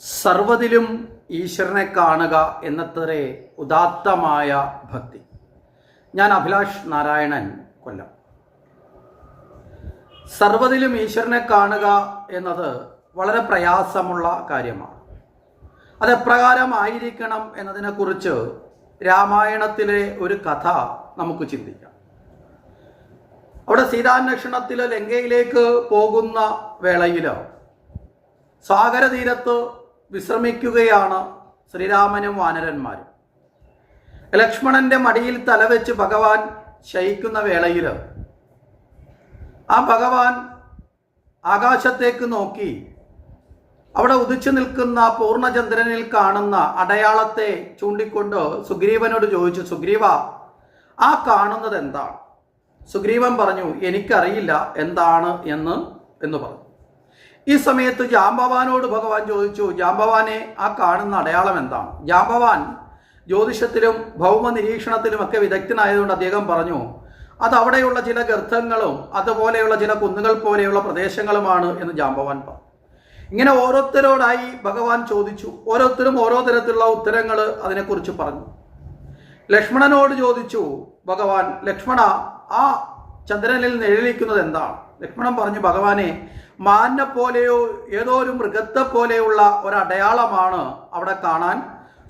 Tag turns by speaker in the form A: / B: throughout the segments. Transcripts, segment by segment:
A: സർവതിലും ഈശ്വരനെ കാണുക എന്നത്രേ ഉദാത്തമായ ഭക്തി. ഞാൻ അഭിലാഷ് നാരായണൻ കൊല്ലം. സർവതിലും ഈശ്വരനെ കാണുക എന്നത് വളരെ പ്രയാസമുള്ള കാര്യമാണ്. അതെപ്രകാരമായിരിക്കണം എന്നതിനെക്കുറിച്ച് രാമായണത്തിലെ ഒരു കഥ നമുക്ക് ചിന്തിക്കാം. അവിടെ സീതാന്വേഷണത്തിൽ ലങ്കയിലേക്ക് പോകുന്ന വേളയിൽ സാഗരതീരത്ത് വിശ്രമിക്കുകയാണ് ശ്രീരാമനും വാനരന്മാരും. ലക്ഷ്മണന്റെ മടിയിൽ തലവെച്ച് ഭഗവാൻ ശയിക്കുന്ന വേളയിൽ ആ ഭഗവാൻ ആകാശത്തേക്ക് നോക്കി. അവിടെ ഉദിച്ചു നിൽക്കുന്ന പൂർണചന്ദ്രനിൽ കാണുന്ന അടയാളത്തെ ചൂണ്ടിക്കൊണ്ട് സുഗ്രീവനോട് ചോദിച്ചു സുഗ്രീവ ആ കാണുന്നത് എന്താണ്? സുഗ്രീവൻ പറഞ്ഞു എനിക്കറിയില്ല എന്താണ് എന്ന് എന്ന് പറഞ്ഞു. ഈ സമയത്ത് ജാംബവാനോട് ഭഗവാൻ ചോദിച്ചു ജാംബവാനെ ആ കാണുന്ന അടയാളം എന്താണ്? ജാംബവാൻ ജ്യോതിഷത്തിലും ഭൗമ നിരീക്ഷണത്തിലുമൊക്കെ വിദഗ്ധനായതുകൊണ്ട് അദ്ദേഹം പറഞ്ഞു അത് അവിടെയുള്ള ചില ഗർത്തങ്ങളും അതുപോലെയുള്ള ചില കുന്നുകൾ പോലെയുള്ള പ്രദേശങ്ങളുമാണ് എന്ന് ജാംബവാൻ പറഞ്ഞു. ഇങ്ങനെ ഓരോരുത്തരോടായി ഭഗവാൻ ചോദിച്ചു ഓരോരുത്തരും ഓരോ തരത്തിലുള്ള ഉത്തരങ്ങൾ അതിനെക്കുറിച്ച് പറഞ്ഞു. ലക്ഷ്മണനോട് ചോദിച്ചു ഭഗവാൻ ലക്ഷ്മണ ആ ചന്ദ്രനിൽ നിഴലിക്കുന്നത് എന്താണ്? ലക്ഷ്മണൻ പറഞ്ഞു ഭഗവാനെ മാനെ പോലെയോ ഏതോ ഒരു മൃഗത്തെ പോലെയുള്ള ഒരടയാളമാണ് അവിടെ കാണാൻ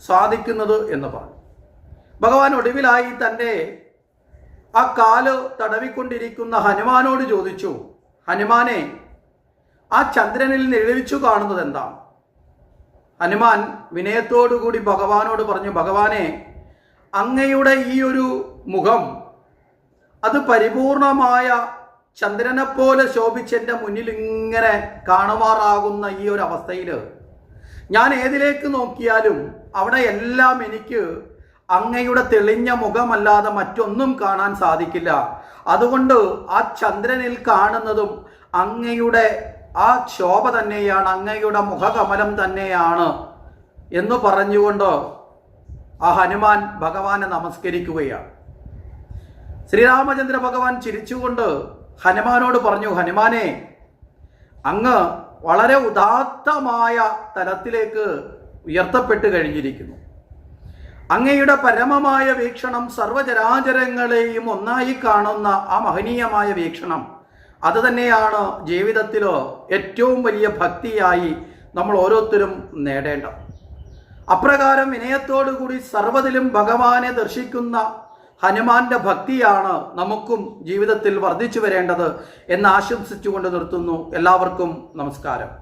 A: സാധിക്കുന്നത് എന്ന് പറഞ്ഞു. ഭഗവാൻ ഒടുവിലായി തന്റെ ആ കാൽ തടവിക്കൊണ്ടിരിക്കുന്ന ഹനുമാനോട് ചോദിച്ചു ഹനുമാനെ ആ ചന്ദ്രനിൽ നിഴലിച്ചു കാണുന്നത് എന്താണ്? ഹനുമാൻ വിനയത്തോടുകൂടി ഭഗവാനോട് പറഞ്ഞു ഭഗവാനെ അങ്ങയുടെ ഈ ഒരു മുഖം അത് പരിപൂർണമായ ചന്ദ്രനെ പോലെ ശോഭിച്ചെന്റെ മുന്നിൽ ഇങ്ങനെ കാണുമാറാകുന്ന ഈ ഒരു അവസ്ഥയിൽ ഞാൻ ഏതിലേക്ക് നോക്കിയാലും അവിടെ എല്ലാം എനിക്ക് അങ്ങയുടെ തെളിഞ്ഞ മുഖമല്ലാതെ മറ്റൊന്നും കാണാൻ സാധിക്കില്ല. അതുകൊണ്ട് ആ ചന്ദ്രനിൽ കാണുന്നതും അങ്ങയുടെ ആ ശോഭ തന്നെയാണ് അങ്ങയുടെ മുഖകമലം തന്നെയാണ് എന്ന് പറഞ്ഞുകൊണ്ട് ആ ഹനുമാൻ ഭഗവാനെ നമസ്കരിക്കുകയാണ്. ശ്രീരാമചന്ദ്ര ഭഗവാൻ ചിരിച്ചുകൊണ്ട് ഹനുമാനോട് പറഞ്ഞു ഹനുമാനെ അങ്ങ് വളരെ ഉദാത്തമായ തലത്തിലേക്ക് ഉയർത്തപ്പെട്ട് കഴിഞ്ഞിരിക്കുന്നു. അങ്ങയുടെ പരമമായ വീക്ഷണം സർവചരാചരങ്ങളെയും ഒന്നായി കാണുന്ന ആ മഹനീയമായ വീക്ഷണം അത് തന്നെയാണ് ജീവിതത്തിൽ ഏറ്റവും വലിയ ഭക്തിയായി നമ്മൾ ഓരോരുത്തരും നേടേണ്ടത്. അപ്രകാരം വിനയത്തോടുകൂടി സർവതിലും ഭഗവാനെ ദർശിക്കുന്ന ഹനുമാന്റെ ഭക്തിയാണ് നമുക്കും ജീവിതത്തിൽ വർദ്ധിച്ചു വരേണ്ടത് എന്ന് ആശംസിച്ചുകൊണ്ട് നിർത്തുന്നു. എല്ലാവർക്കും നമസ്കാരം.